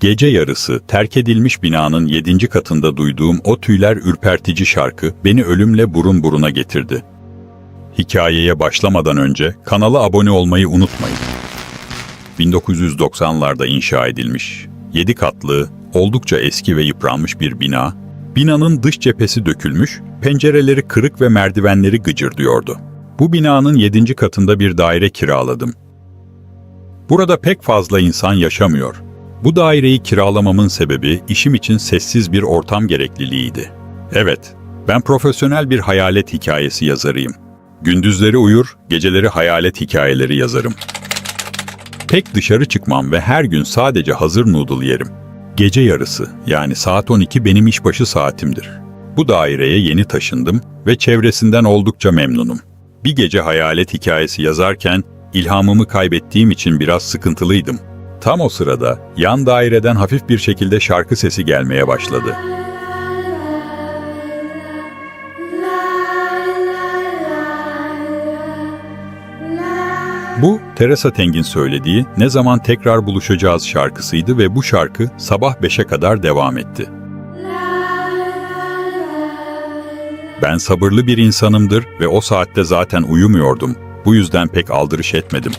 Gece yarısı terk edilmiş binanın yedinci katında duyduğum o tüyler ürpertici şarkı beni ölümle burun buruna getirdi. Hikayeye başlamadan önce kanala abone olmayı unutmayın. 1990'larda inşa edilmiş, 7 katlı, oldukça eski ve yıpranmış bir bina, binanın dış cephesi dökülmüş, pencereleri kırık ve merdivenleri gıcırdıyordu. Bu binanın 7. katında bir daire kiraladım. Burada pek fazla insan yaşamıyor. Bu daireyi kiralamamın sebebi işim için sessiz bir ortam gerekliliğiydi. Evet, ben profesyonel bir hayalet hikayesi yazarıyım. Gündüzleri uyur, geceleri hayalet hikayeleri yazarım. Pek dışarı çıkmam ve her gün sadece hazır noodle yerim. Gece yarısı yani saat 12 benim işbaşı saatimdir. Bu daireye yeni taşındım ve çevresinden oldukça memnunum. Bir gece hayalet hikayesi yazarken ilhamımı kaybettiğim için biraz sıkıntılıydım. Tam o sırada yan daireden hafif bir şekilde şarkı sesi gelmeye başladı. Bu Teresa Teng'in söylediği Ne Zaman Tekrar Buluşacağız şarkısıydı ve bu şarkı sabah 5'e kadar devam etti. Ben sabırlı bir insanımdır ve o saatte zaten uyumuyordum. Bu yüzden pek aldırış etmedim.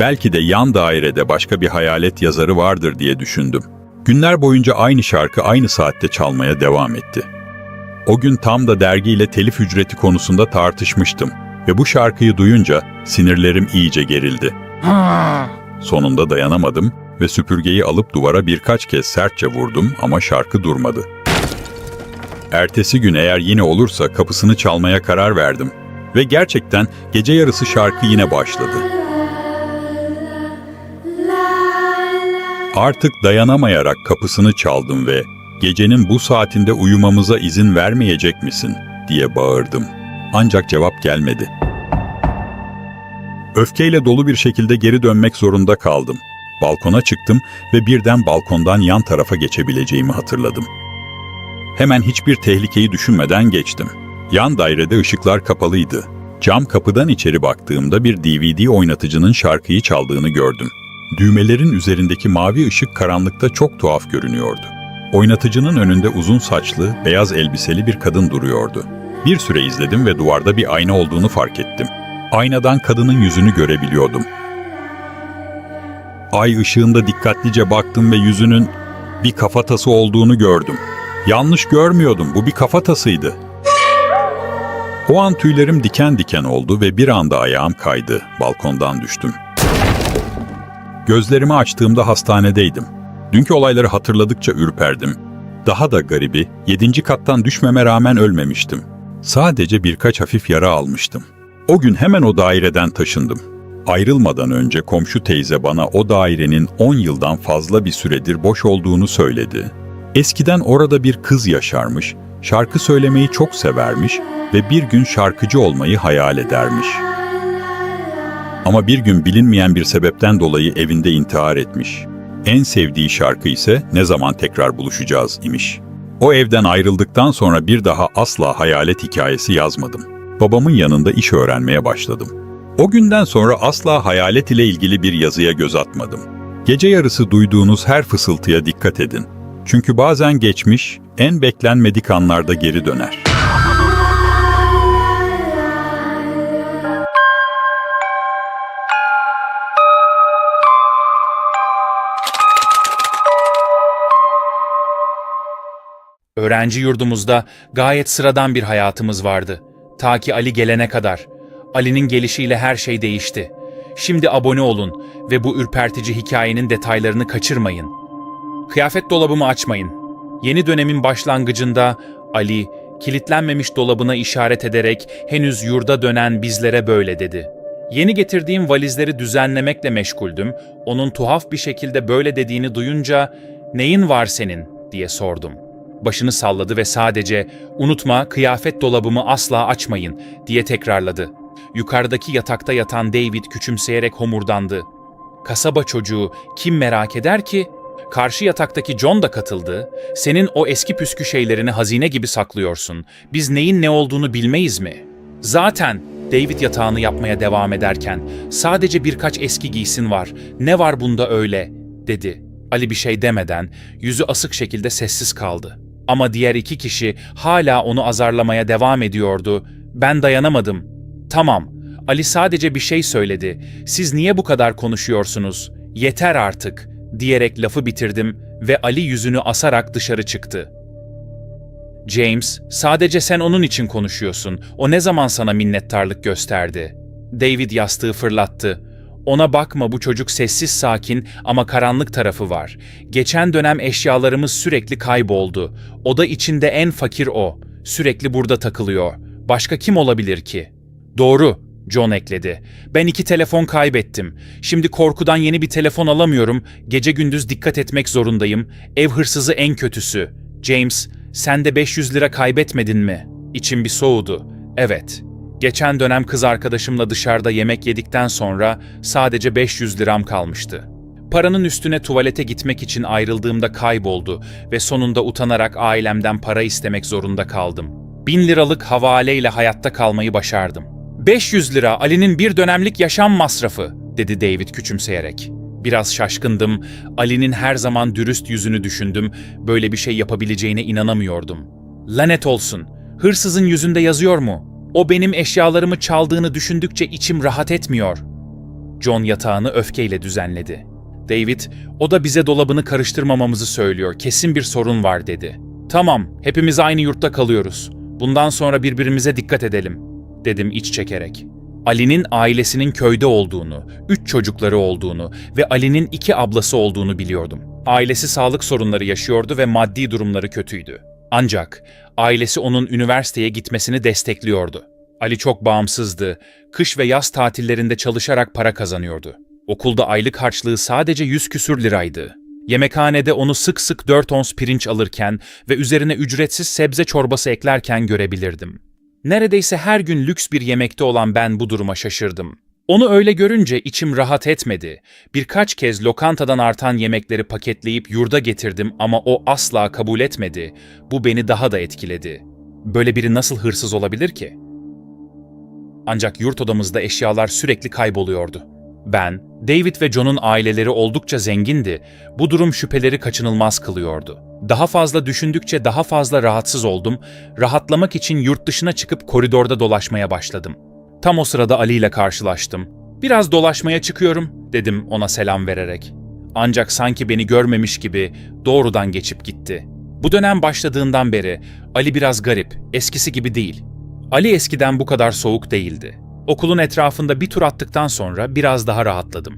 Belki de yan dairede başka bir hayalet yazarı vardır diye düşündüm. Günler boyunca aynı şarkı aynı saatte çalmaya devam etti. O gün tam da dergiyle telif ücreti konusunda tartışmıştım ve bu şarkıyı duyunca sinirlerim iyice gerildi. Sonunda dayanamadım ve süpürgeyi alıp duvara birkaç kez sertçe vurdum ama şarkı durmadı. Ertesi gün eğer yine olursa kapısını çalmaya karar verdim ve gerçekten gece yarısı şarkı yine başladı. Artık dayanamayarak kapısını çaldım ve gecenin bu saatinde uyumamıza izin vermeyecek misin diye bağırdım. Ancak cevap gelmedi. Öfkeyle dolu bir şekilde geri dönmek zorunda kaldım. Balkona çıktım ve birden balkondan yan tarafa geçebileceğimi hatırladım. Hemen hiçbir tehlikeyi düşünmeden geçtim. Yan dairede ışıklar kapalıydı. Cam kapıdan içeri baktığımda bir DVD oynatıcının şarkıyı çaldığını gördüm. Düğmelerin üzerindeki mavi ışık karanlıkta çok tuhaf görünüyordu. Oynatıcının önünde uzun saçlı, beyaz elbiseli bir kadın duruyordu. Bir süre izledim ve duvarda bir ayna olduğunu fark ettim. Aynadan kadının yüzünü görebiliyordum. Ay ışığında dikkatlice baktım ve yüzünün bir kafatası olduğunu gördüm. Yanlış görmüyordum, bu bir kafatasıydı. O an tüylerim diken diken oldu ve bir anda ayağım kaydı, balkondan düştüm. Gözlerimi açtığımda hastanedeydim. Dünkü olayları hatırladıkça ürperdim. Daha da garibi, yedinci kattan düşmeme rağmen ölmemiştim. Sadece birkaç hafif yara almıştım. O gün hemen o daireden taşındım. Ayrılmadan önce komşu teyze bana o dairenin 10 yıldan fazla bir süredir boş olduğunu söyledi. Eskiden orada bir kız yaşarmış, şarkı söylemeyi çok severmiş ve bir gün şarkıcı olmayı hayal edermiş. Ama bir gün bilinmeyen bir sebepten dolayı evinde intihar etmiş. En sevdiği şarkı ise Ne Zaman Tekrar Buluşacağız imiş. O evden ayrıldıktan sonra bir daha asla hayalet hikayesi yazmadım. Babamın yanında iş öğrenmeye başladım. O günden sonra asla hayalet ile ilgili bir yazıya göz atmadım. Gece yarısı duyduğunuz her fısıltıya dikkat edin. Çünkü bazen geçmiş, en beklenmedik anlarda geri döner. Öğrenci yurdumuzda gayet sıradan bir hayatımız vardı. Ta ki Ali gelene kadar. Ali'nin gelişiyle her şey değişti. Şimdi abone olun ve bu ürpertici hikayenin detaylarını kaçırmayın. Kıyafet dolabımı açmayın. Yeni dönemin başlangıcında Ali, kilitlenmemiş dolabına işaret ederek henüz yurda dönen bizlere böyle dedi. Yeni getirdiğim valizleri düzenlemekle meşguldüm. Onun tuhaf bir şekilde böyle dediğini duyunca "Neyin var senin?" diye sordum. Başını salladı ve sadece "Unutma, kıyafet dolabımı asla açmayın." diye tekrarladı. Yukarıdaki yatakta yatan David küçümseyerek homurdandı. Kasaba çocuğu kim merak eder ki? Karşı yataktaki John da katıldı. Senin o eski püskü şeylerini hazine gibi saklıyorsun. Biz neyin ne olduğunu bilmeyiz mi? Zaten David yatağını yapmaya devam ederken sadece birkaç eski giysin var. Ne var bunda öyle? dedi. Ali bir şey demeden yüzü asık şekilde sessiz kaldı. Ama diğer iki kişi hala onu azarlamaya devam ediyordu. Ben dayanamadım. Tamam. Ali sadece bir şey söyledi. Siz niye bu kadar konuşuyorsunuz? Yeter artık diyerek lafı bitirdim ve Ali yüzünü asarak dışarı çıktı. James, sadece sen onun için konuşuyorsun. O ne zaman sana minnettarlık gösterdi? David yastığı fırlattı. Ona bakma bu çocuk sessiz sakin ama karanlık tarafı var. Geçen dönem eşyalarımız sürekli kayboldu. Oda içinde en fakir o. Sürekli burada takılıyor. Başka kim olabilir ki? Doğru, John ekledi. Ben iki telefon kaybettim. Şimdi korkudan yeni bir telefon alamıyorum. Gece gündüz dikkat etmek zorundayım. Ev hırsızı en kötüsü. James, sen de 500 lira kaybetmedin mi? İçim bir soğudu. Evet. Geçen dönem kız arkadaşımla dışarıda yemek yedikten sonra sadece 500 liram kalmıştı. Paranın üstüne tuvalete gitmek için ayrıldığımda kayboldu ve sonunda utanarak ailemden para istemek zorunda kaldım. 1000 liralık havaleyle hayatta kalmayı başardım. 500 lira Ali'nin bir dönemlik yaşam masrafı, dedi David küçümseyerek. Biraz şaşkındım. Ali'nin her zaman dürüst yüzünü düşündüm. Böyle bir şey yapabileceğine inanamıyordum. Lanet olsun. Hırsızın yüzünde yazıyor mu? O benim eşyalarımı çaldığını düşündükçe içim rahat etmiyor. John yatağını öfkeyle düzenledi. David, o da bize dolabını karıştırmamamızı söylüyor. Kesin bir sorun var dedi. Tamam, hepimiz aynı yurtta kalıyoruz. Bundan sonra birbirimize dikkat edelim, dedim iç çekerek. Ali'nin ailesinin köyde olduğunu, üç çocukları olduğunu ve Ali'nin iki ablası olduğunu biliyordum. Ailesi sağlık sorunları yaşıyordu ve maddi durumları kötüydü. Ancak ailesi onun üniversiteye gitmesini destekliyordu. Ali çok bağımsızdı, kış ve yaz tatillerinde çalışarak para kazanıyordu. Okulda aylık harçlığı sadece 100 küsür liraydı. Yemekhanede onu sık sık 4 ons pirinç alırken ve üzerine ücretsiz sebze çorbası eklerken görebilirdim. Neredeyse her gün lüks bir yemekte olan ben bu duruma şaşırdım. Onu öyle görünce içim rahat etmedi. Birkaç kez lokantadan artan yemekleri paketleyip yurda getirdim ama o asla kabul etmedi. Bu beni daha da etkiledi. Böyle biri nasıl hırsız olabilir ki? Ancak yurt odamızda eşyalar sürekli kayboluyordu. Ben, David ve John'un aileleri oldukça zengindi. Bu durum şüpheleri kaçınılmaz kılıyordu. Daha fazla düşündükçe daha fazla rahatsız oldum. Rahatlamak için yurt dışına çıkıp koridorda dolaşmaya başladım. Tam o sırada Ali ile karşılaştım. Biraz dolaşmaya çıkıyorum, dedim ona selam vererek. Ancak sanki beni görmemiş gibi doğrudan geçip gitti. Bu dönem başladığından beri Ali biraz garip, eskisi gibi değil. Ali eskiden bu kadar soğuk değildi. Okulun etrafında bir tur attıktan sonra biraz daha rahatladım.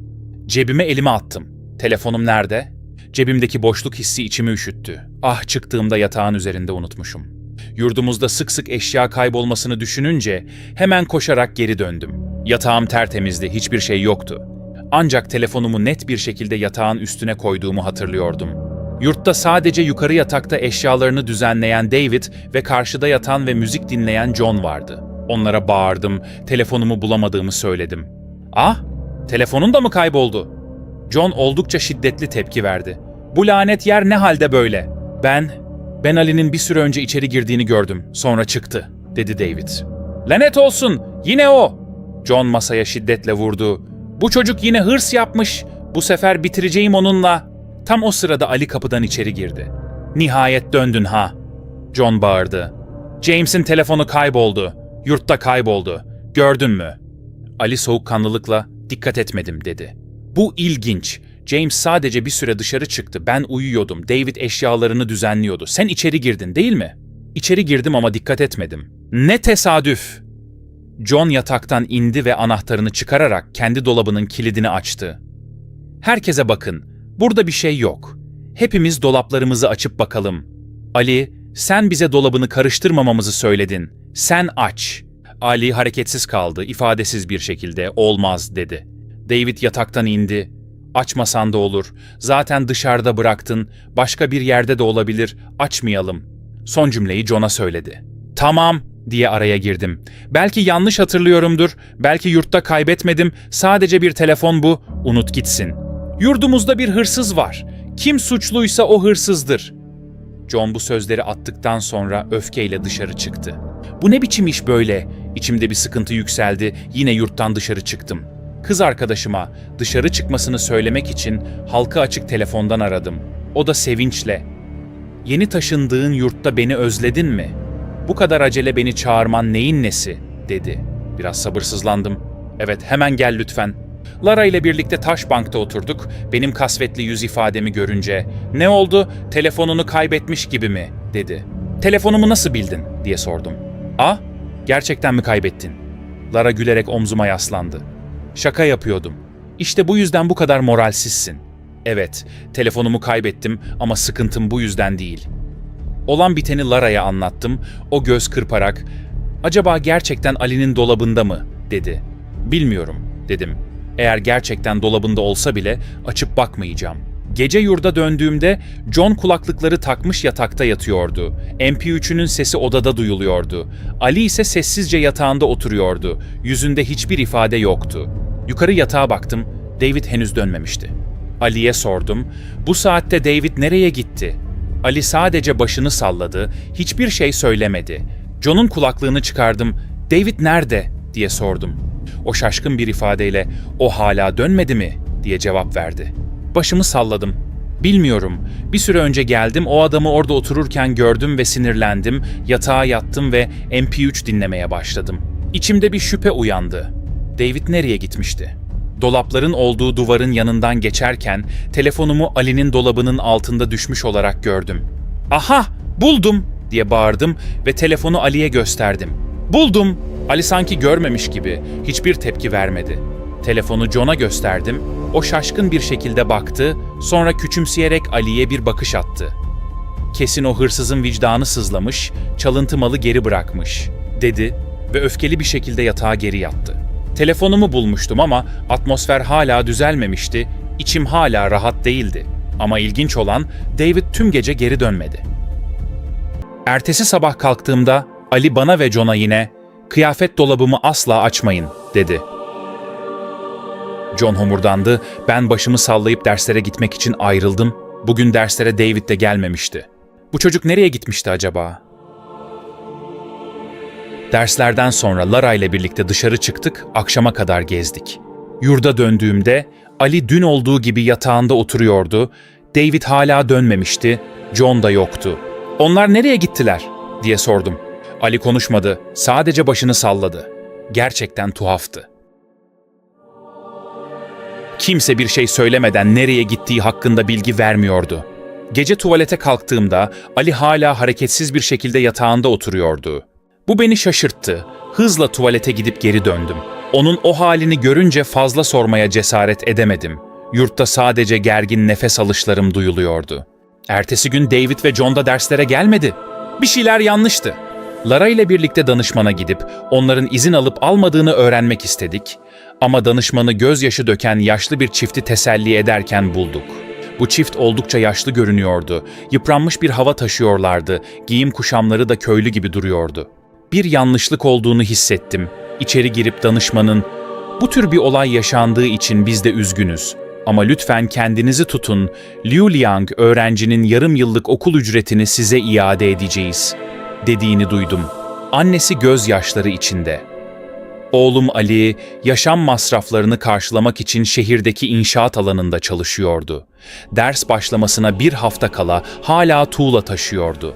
Cebime elimi attım. Telefonum nerede? Cebimdeki boşluk hissi içimi üşüttü. Ah çıktığımda yatağın üzerinde unutmuşum. Yurdumuzda sık sık eşya kaybolmasını düşününce hemen koşarak geri döndüm. Yatağım tertemizdi, hiçbir şey yoktu. Ancak telefonumu net bir şekilde yatağın üstüne koyduğumu hatırlıyordum. Yurtta sadece yukarı yatakta eşyalarını düzenleyen David ve karşıda yatan ve müzik dinleyen John vardı. Onlara bağırdım, telefonumu bulamadığımı söyledim. Ah, telefonun da mı kayboldu? John oldukça şiddetli tepki verdi. Bu lanet yer ne halde böyle? Ben, ben Ali'nin bir süre önce içeri girdiğini gördüm. Sonra çıktı, dedi David. Lanet olsun, yine o. John masaya şiddetle vurdu. Bu çocuk yine hırs yapmış. Bu sefer bitireceğim onunla. Tam o sırada Ali kapıdan içeri girdi. Nihayet döndün ha. John bağırdı. James'in telefonu kayboldu. Yurtta kayboldu. Gördün mü? Ali soğukkanlılıkla dikkat etmedim dedi. Bu ilginç. James sadece bir süre dışarı çıktı. Ben uyuyordum. David eşyalarını düzenliyordu. Sen içeri girdin değil mi? İçeri girdim ama dikkat etmedim. Ne tesadüf! John yataktan indi ve anahtarını çıkararak kendi dolabının kilidini açtı. Herkese bakın. Burada bir şey yok. Hepimiz dolaplarımızı açıp bakalım. Ali, sen bize dolabını karıştırmamamızı söyledin. Sen aç. Ali hareketsiz kaldı, ifadesiz bir şekilde olmaz dedi. David yataktan indi. Açmasan da olur. Zaten dışarıda bıraktın. Başka bir yerde de olabilir. Açmayalım. Son cümleyi John'a söyledi. Tamam diye araya girdim. Belki yanlış hatırlıyorumdur. Belki yurtta kaybetmedim. Sadece bir telefon bu. Unut gitsin. Yurdumuzda bir hırsız var. Kim suçluysa o hırsızdır. John bu sözleri attıktan sonra öfkeyle dışarı çıktı. Bu ne biçim iş böyle? İçimde bir sıkıntı yükseldi. Yine yurttan dışarı çıktım. Kız arkadaşıma dışarı çıkmasını söylemek için halka açık telefondan aradım. O da sevinçle Yeni taşındığın yurtta beni özledin mi? Bu kadar acele beni çağırman neyin nesi? dedi. Biraz sabırsızlandım. Evet hemen gel lütfen. Lara ile birlikte taş bankta oturduk. Benim kasvetli yüz ifademi görünce ne oldu? Telefonunu kaybetmiş gibi mi? dedi. Telefonumu nasıl bildin? diye sordum. A, gerçekten mi kaybettin? Lara gülerek omzuma yaslandı. Şaka yapıyordum. İşte bu yüzden bu kadar moralsizsin. Evet, telefonumu kaybettim ama sıkıntım bu yüzden değil. Olan biteni Lara'ya anlattım. O göz kırparak, "Acaba gerçekten Ali'nin dolabında mı?" dedi. "Bilmiyorum." dedim. Eğer gerçekten dolabında olsa bile açıp bakmayacağım. Gece yurda döndüğümde John kulaklıkları takmış yatakta yatıyordu. MP3'ünün sesi odada duyuluyordu. Ali ise sessizce yatağında oturuyordu. Yüzünde hiçbir ifade yoktu. Yukarı yatağa baktım. David henüz dönmemişti. Ali'ye sordum. Bu saatte David nereye gitti? Ali sadece başını salladı, hiçbir şey söylemedi. John'un kulaklığını çıkardım. David nerede? diye sordum. O şaşkın bir ifadeyle o hala dönmedi mi diye cevap verdi. Başımı salladım. Bilmiyorum. Bir süre önce geldim, o adamı orada otururken gördüm ve sinirlendim. Yatağa yattım ve MP3 dinlemeye başladım. İçimde bir şüphe uyandı. David nereye gitmişti? Dolapların olduğu duvarın yanından geçerken telefonumu Ali'nin dolabının altında düşmüş olarak gördüm. "Aha, buldum!" diye bağırdım ve telefonu Ali'ye gösterdim. "Buldum!" Ali sanki görmemiş gibi hiçbir tepki vermedi. Telefonu John'a gösterdim. O şaşkın bir şekilde baktı, sonra küçümseyerek Ali'ye bir bakış attı. Kesin o hırsızın vicdanı sızlamış, çalıntı malı geri bırakmış, dedi ve öfkeli bir şekilde yatağa geri yattı. Telefonumu bulmuştum ama atmosfer hala düzelmemişti, içim hala rahat değildi. Ama ilginç olan David tüm gece geri dönmedi. Ertesi sabah kalktığımda Ali bana ve John'a yine "Kıyafet dolabımı asla açmayın." dedi. John homurdandı. Ben başımı sallayıp derslere gitmek için ayrıldım. Bugün derslere David de gelmemişti. Bu çocuk nereye gitmişti acaba? Derslerden sonra Lara ile birlikte dışarı çıktık, akşama kadar gezdik. Yurda döndüğümde Ali dün olduğu gibi yatağında oturuyordu. David hala dönmemişti, John da yoktu. Onlar nereye gittiler diye sordum. Ali konuşmadı, sadece başını salladı. Gerçekten tuhaftı. Kimse bir şey söylemeden nereye gittiği hakkında bilgi vermiyordu. Gece tuvalete kalktığımda Ali hala hareketsiz bir şekilde yatağında oturuyordu. Bu beni şaşırttı. Hızla tuvalete gidip geri döndüm. Onun o halini görünce fazla sormaya cesaret edemedim. Yurtta sadece gergin nefes alışlarım duyuluyordu. Ertesi gün David ve John da derslere gelmedi. Bir şeyler yanlıştı. Lara ile birlikte danışmana gidip onların izin alıp almadığını öğrenmek istedik. Ama danışmanı gözyaşı döken yaşlı bir çifti teselli ederken bulduk. Bu çift oldukça yaşlı görünüyordu. Yıpranmış bir hava taşıyorlardı. Giyim kuşamları da köylü gibi duruyordu. Bir yanlışlık olduğunu hissettim. İçeri girip danışmanın "Bu tür bir olay yaşandığı için biz de üzgünüz. Ama lütfen kendinizi tutun. Liu Liang öğrencinin yarım yıllık okul ücretini size iade edeceğiz." dediğini duydum. Annesi gözyaşları içinde. Oğlum Ali, yaşam masraflarını karşılamak için şehirdeki inşaat alanında çalışıyordu. Ders başlamasına bir hafta kala hala tuğla taşıyordu.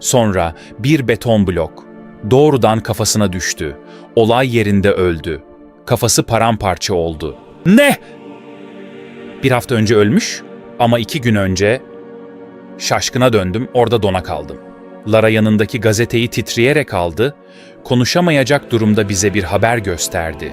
Sonra bir beton blok. Doğrudan kafasına düştü. Olay yerinde öldü. Kafası paramparça oldu. Ne? Bir hafta önce ölmüş ama iki gün önce... Şaşkına döndüm, orada dona kaldım. Lara yanındaki gazeteyi titreyerek aldı, konuşamayacak durumda bize bir haber gösterdi.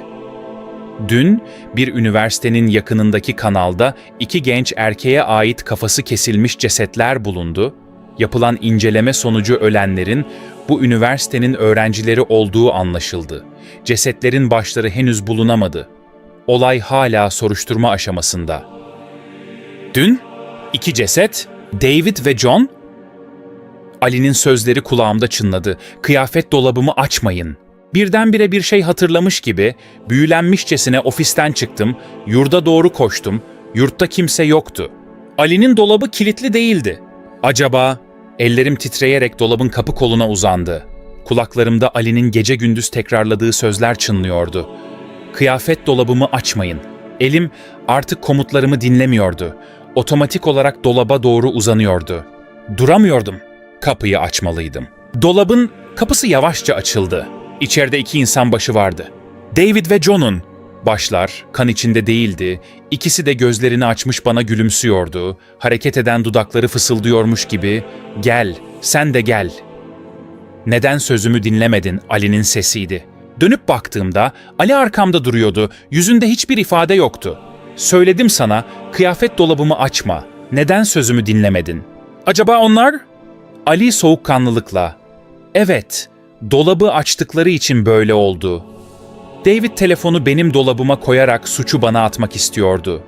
Dün bir üniversitenin yakınındaki kanalda iki genç erkeğe ait kafası kesilmiş cesetler bulundu. Yapılan inceleme sonucu ölenlerin bu üniversitenin öğrencileri olduğu anlaşıldı. Cesetlerin başları henüz bulunamadı. Olay hala soruşturma aşamasında. Dün iki ceset, David ve John Ali'nin sözleri kulağımda çınladı. Kıyafet dolabımı açmayın. Birdenbire bir şey hatırlamış gibi büyülenmişçesine ofisten çıktım, yurda doğru koştum. Yurtta kimse yoktu. Ali'nin dolabı kilitli değildi. Acaba Ellerim titreyerek dolabın kapı koluna uzandı. Kulaklarımda Ali'nin gece gündüz tekrarladığı sözler çınlıyordu. Kıyafet dolabımı açmayın. Elim artık komutlarımı dinlemiyordu. Otomatik olarak dolaba doğru uzanıyordu. Duramıyordum. Kapıyı açmalıydım. Dolabın kapısı yavaşça açıldı. İçeride iki insan başı vardı. David ve John'un. Başlar kan içinde değildi. İkisi de gözlerini açmış bana gülümsüyordu. Hareket eden dudakları fısıldıyormuş gibi "Gel, sen de gel." Neden sözümü dinlemedin? Ali'nin sesiydi. Dönüp baktığımda Ali arkamda duruyordu. Yüzünde hiçbir ifade yoktu. Söyledim sana, kıyafet dolabımı açma. Neden sözümü dinlemedin? Acaba onlar? Ali soğukkanlılıkla. Evet, dolabı açtıkları için böyle oldu. David telefonu benim dolabıma koyarak suçu bana atmak istiyordu.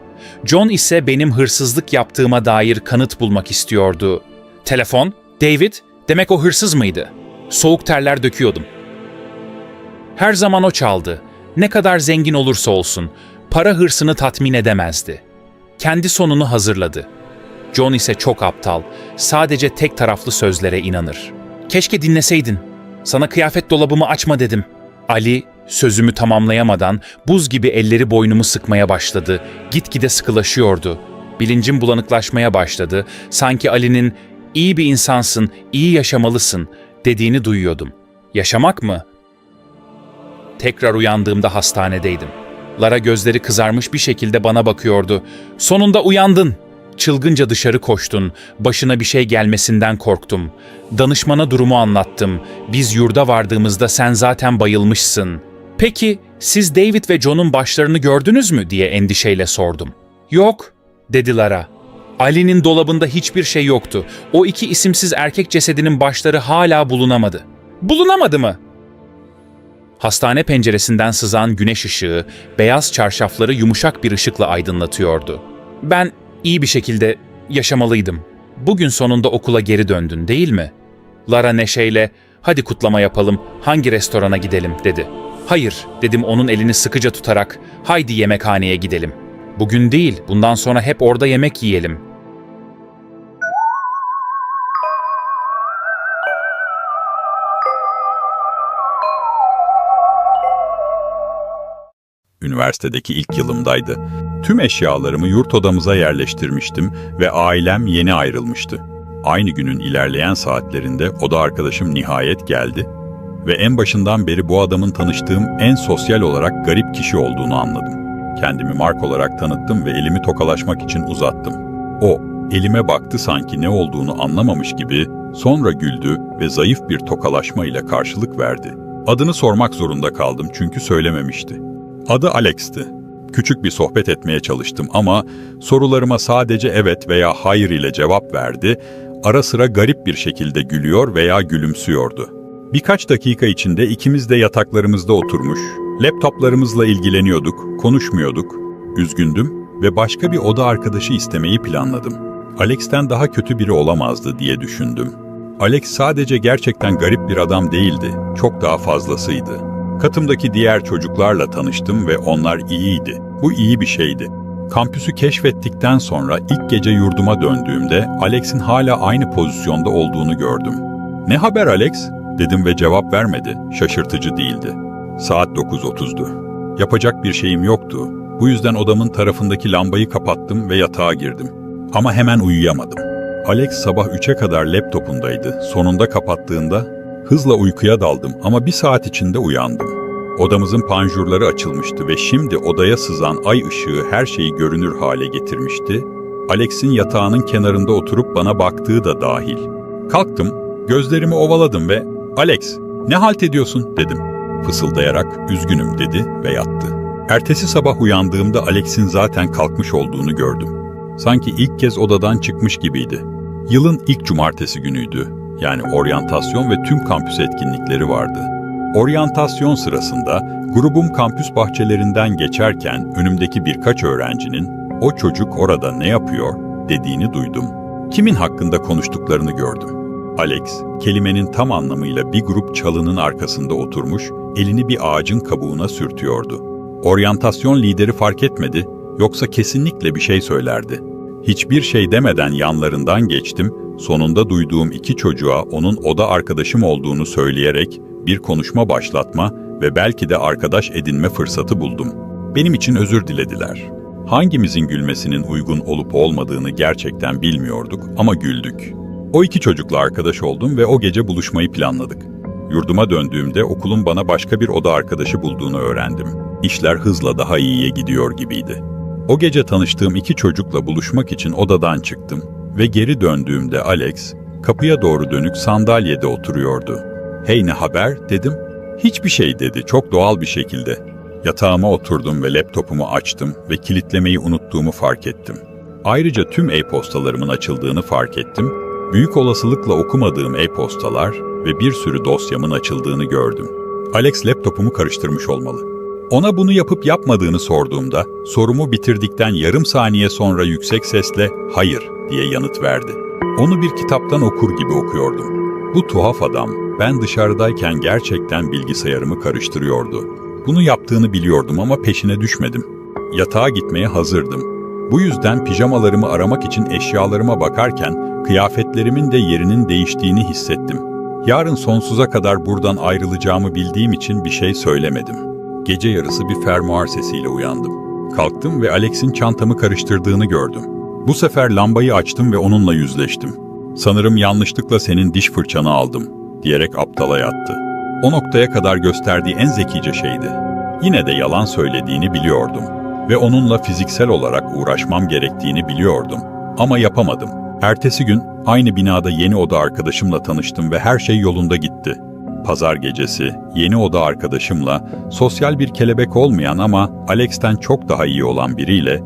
John ise benim hırsızlık yaptığıma dair kanıt bulmak istiyordu. Telefon? David? Demek o hırsız mıydı? Soğuk terler döküyordum. Her zaman o çaldı. Ne kadar zengin olursa olsun, para hırsını tatmin edemezdi. Kendi sonunu hazırladı. John ise çok aptal, sadece tek taraflı sözlere inanır. Keşke dinleseydin. Sana kıyafet dolabımı açma dedim. Ali sözümü tamamlayamadan buz gibi elleri boynumu sıkmaya başladı. Gitgide sıkılaşıyordu. Bilincim bulanıklaşmaya başladı. Sanki Ali'nin iyi bir insansın, iyi yaşamalısın dediğini duyuyordum. Yaşamak mı? Tekrar uyandığımda hastanedeydim. Lara gözleri kızarmış bir şekilde bana bakıyordu. Sonunda uyandın. Çılgınca dışarı koştun. Başına bir şey gelmesinden korktum. Danışmana durumu anlattım. Biz yurda vardığımızda sen zaten bayılmışsın. Peki siz David ve John'un başlarını gördünüz mü diye endişeyle sordum. Yok, dedi Lara. Ali'nin dolabında hiçbir şey yoktu. O iki isimsiz erkek cesedinin başları hala bulunamadı. Bulunamadı mı? Hastane penceresinden sızan güneş ışığı beyaz çarşafları yumuşak bir ışıkla aydınlatıyordu. Ben iyi bir şekilde yaşamalıydım. Bugün sonunda okula geri döndün değil mi? Lara neşeyle hadi kutlama yapalım hangi restorana gidelim dedi. Hayır dedim onun elini sıkıca tutarak haydi yemekhaneye gidelim. Bugün değil bundan sonra hep orada yemek yiyelim. Üniversitedeki ilk yılımdaydı. Tüm eşyalarımı yurt odamıza yerleştirmiştim ve ailem yeni ayrılmıştı. Aynı günün ilerleyen saatlerinde oda arkadaşım nihayet geldi ve en başından beri bu adamın tanıştığım en sosyal olarak garip kişi olduğunu anladım. Kendimi Mark olarak tanıttım ve elimi tokalaşmak için uzattım. O, elime baktı sanki ne olduğunu anlamamış gibi, sonra güldü ve zayıf bir tokalaşma ile karşılık verdi. Adını sormak zorunda kaldım çünkü söylememişti. Adı Alex'ti. Küçük bir sohbet etmeye çalıştım ama sorularıma sadece evet veya hayır ile cevap verdi, ara sıra garip bir şekilde gülüyor veya gülümsüyordu. Birkaç dakika içinde ikimiz de yataklarımızda oturmuş, laptoplarımızla ilgileniyorduk, konuşmuyorduk. Üzgündüm ve başka bir oda arkadaşı istemeyi planladım. Alex'ten daha kötü biri olamazdı diye düşündüm. Alex sadece gerçekten garip bir adam değildi, çok daha fazlasıydı. Katımdaki diğer çocuklarla tanıştım ve onlar iyiydi. Bu iyi bir şeydi. Kampüsü keşfettikten sonra ilk gece yurduma döndüğümde Alex'in hala aynı pozisyonda olduğunu gördüm. "Ne haber Alex?" dedim ve cevap vermedi. Şaşırtıcı değildi. Saat 9.30'du. Yapacak bir şeyim yoktu. Bu yüzden odamın tarafındaki lambayı kapattım ve yatağa girdim. Ama hemen uyuyamadım. Alex sabah 3'e kadar laptopundaydı. Sonunda kapattığında hızla uykuya daldım ama bir saat içinde uyandım. Odamızın panjurları açılmıştı ve şimdi odaya sızan ay ışığı her şeyi görünür hale getirmişti. Alex'in yatağının kenarında oturup bana baktığı da dahil. Kalktım, gözlerimi ovaladım ve ''Alex, ne halt ediyorsun?'' dedim. Fısıldayarak ''Üzgünüm'' dedi ve yattı. Ertesi sabah uyandığımda Alex'in zaten kalkmış olduğunu gördüm. Sanki ilk kez odadan çıkmış gibiydi. Yılın ilk cumartesi günüydü. Yani oryantasyon ve tüm kampüs etkinlikleri vardı. Oryantasyon sırasında grubum kampüs bahçelerinden geçerken önümdeki birkaç öğrencinin "O çocuk orada ne yapıyor?" dediğini duydum. Kimin hakkında konuştuklarını gördüm. Alex, kelimenin tam anlamıyla bir grup çalının arkasında oturmuş, elini bir ağacın kabuğuna sürtüyordu. Oryantasyon lideri fark etmedi, yoksa kesinlikle bir şey söylerdi. Hiçbir şey demeden yanlarından geçtim, sonunda duyduğum iki çocuğa onun oda arkadaşım olduğunu söyleyerek bir konuşma başlatma ve belki de arkadaş edinme fırsatı buldum. Benim için özür dilediler. Hangimizin gülmesinin uygun olup olmadığını gerçekten bilmiyorduk ama güldük. O iki çocukla arkadaş oldum ve o gece buluşmayı planladık. Yurduma döndüğümde okulun bana başka bir oda arkadaşı bulduğunu öğrendim. İşler hızla daha iyiye gidiyor gibiydi. O gece tanıştığım iki çocukla buluşmak için odadan çıktım ve geri döndüğümde Alex kapıya doğru dönük sandalyede oturuyordu. "Hey ne haber?" dedim. "Hiçbir şey." dedi çok doğal bir şekilde. Yatağıma oturdum ve laptopumu açtım ve kilitlemeyi unuttuğumu fark ettim. Ayrıca tüm e-postalarımın açıldığını fark ettim. Büyük olasılıkla okumadığım e-postalar ve bir sürü dosyamın açıldığını gördüm. Alex laptopumu karıştırmış olmalı. Ona bunu yapıp yapmadığını sorduğumda sorumu bitirdikten yarım saniye sonra yüksek sesle hayır diye yanıt verdi. Onu bir kitaptan okur gibi okuyordum. Bu tuhaf adam ben dışarıdayken gerçekten bilgisayarımı karıştırıyordu. Bunu yaptığını biliyordum ama peşine düşmedim. Yatağa gitmeye hazırdım. Bu yüzden pijamalarımı aramak için eşyalarıma bakarken kıyafetlerimin de yerinin değiştiğini hissettim. Yarın sonsuza kadar buradan ayrılacağımı bildiğim için bir şey söylemedim. Gece yarısı bir fermuar sesiyle uyandım. Kalktım ve Alex'in çantamı karıştırdığını gördüm. Bu sefer lambayı açtım ve onunla yüzleştim. Sanırım yanlışlıkla senin diş fırçanı aldım, diyerek aptala yattı. O noktaya kadar gösterdiği en zekice şeydi. Yine de yalan söylediğini biliyordum ve onunla fiziksel olarak uğraşmam gerektiğini biliyordum ama yapamadım. Ertesi gün aynı binada yeni oda arkadaşımla tanıştım ve her şey yolunda gitti. Pazar gecesi yeni oda arkadaşımla sosyal bir kelebek olmayan ama Alex'ten çok daha iyi olan biriyle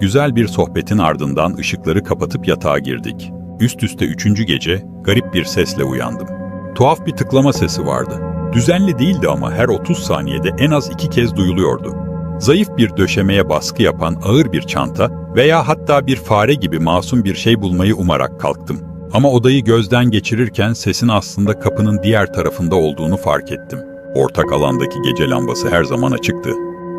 güzel bir sohbetin ardından ışıkları kapatıp yatağa girdik. Üst üste üçüncü gece garip bir sesle uyandım. Tuhaf bir tıklama sesi vardı. Düzenli değildi ama her 30 saniyede en az iki kez duyuluyordu. Zayıf bir döşemeye baskı yapan ağır bir çanta veya hatta bir fare gibi masum bir şey bulmayı umarak kalktım. Ama odayı gözden geçirirken sesin aslında kapının diğer tarafında olduğunu fark ettim. Ortak alandaki gece lambası her zaman açıktı.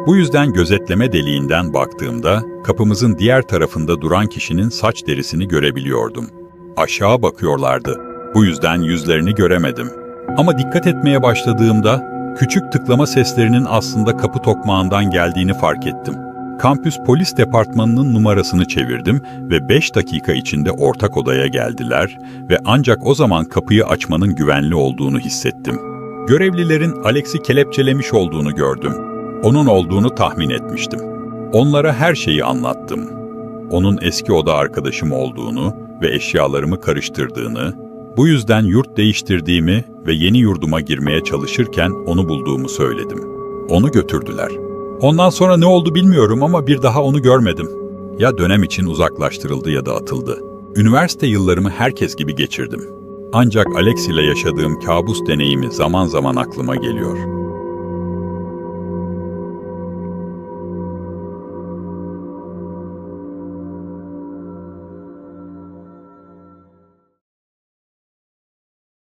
Bu yüzden gözetleme deliğinden baktığımda kapımızın diğer tarafında duran kişinin saç derisini görebiliyordum. Aşağı bakıyorlardı. Bu yüzden yüzlerini göremedim. Ama dikkat etmeye başladığımda küçük tıklama seslerinin aslında kapı tokmağından geldiğini fark ettim. Kampüs polis departmanının numarasını çevirdim ve 5 dakika içinde ortak odaya geldiler ve ancak o zaman kapıyı açmanın güvenli olduğunu hissettim. Görevlilerin Alex'i kelepçelemiş olduğunu gördüm. Onun olduğunu tahmin etmiştim. Onlara her şeyi anlattım. Onun eski oda arkadaşım olduğunu ve eşyalarımı karıştırdığını, bu yüzden yurt değiştirdiğimi ve yeni yurduma girmeye çalışırken onu bulduğumu söyledim. Onu götürdüler. Ondan sonra ne oldu bilmiyorum ama bir daha onu görmedim. Ya dönem için uzaklaştırıldı ya da atıldı. Üniversite yıllarımı herkes gibi geçirdim. Ancak Alex ile yaşadığım kabus deneyimi zaman zaman aklıma geliyor.